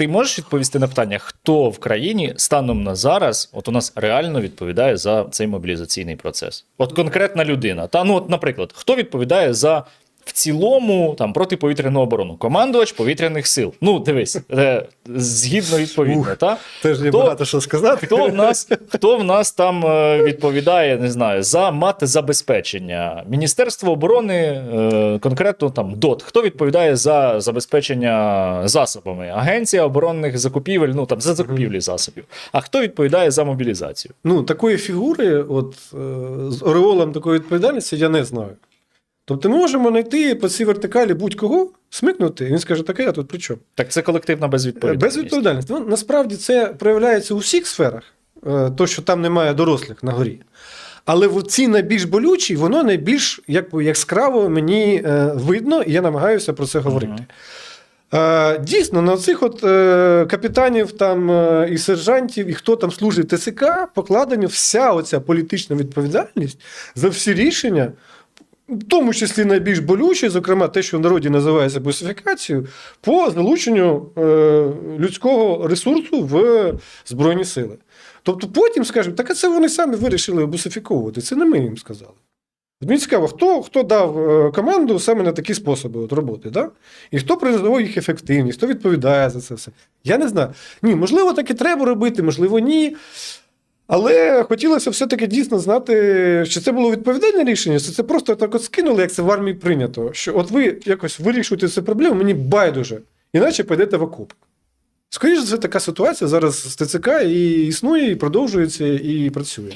ти можеш відповісти на питання, хто в країні станом на зараз, от у нас реально відповідає за цей мобілізаційний процес? От конкретна людина. Та ну, от, наприклад, хто відповідає за в цілому там протиповітряну оборону? Командувач повітряних сил. Ну, дивись, е, згідно відповідно, та? Теж є багато що сказати. Хто в нас, хто в нас там е, відповідає, не знаю, за матзабезпечення? Міністерство оборони, е, конкретно там ДОТ. Хто відповідає за забезпечення засобами? Агенція оборонних закупівель, ну там за закупівлі засобів. А хто відповідає за мобілізацію? Ну, такої фігури, от з ореолом такої відповідальності, я не знаю. Тобто ми можемо знайти по цій вертикалі будь-кого, смикнути, і він скаже, таке я тут при чому? Так це колективна безвідповідальність. Безвідповідальність. Ну, насправді це проявляється у всіх сферах, е, то, що там немає дорослих на горі. Але в ці найбільш болючі, воно найбільш як, яскраво мені е, видно, і я намагаюся про це говорити. Е, Дійсно, на цих от е, капітанів там е, і сержантів, і хто там служить ТСК, покладена вся оця політична відповідальність за всі рішення, в тому числі найбільш болючі, зокрема те, що в народі називається бусифікацією, по залученню е, людського ресурсу в Збройні Сили. Тобто потім скажемо, так а це вони самі вирішили бусифіковувати. Це не ми їм сказали. От Мені цікаво, хто, хто дав е, команду саме на такі способи от роботи, да? і хто признав їх ефективність, хто відповідає за це все. Я не знаю. Ні, можливо, так і треба робити, можливо, ні. Але хотілося все-таки дійсно знати, чи це було відповідальне рішення, чи це просто так от скинули, як це в армії прийнято. Що от ви якось вирішуєте цю проблему, мені байдуже, іначе підете в окоп. Скоріше все, така ситуація зараз з ТЦК і існує, і продовжується, і працює.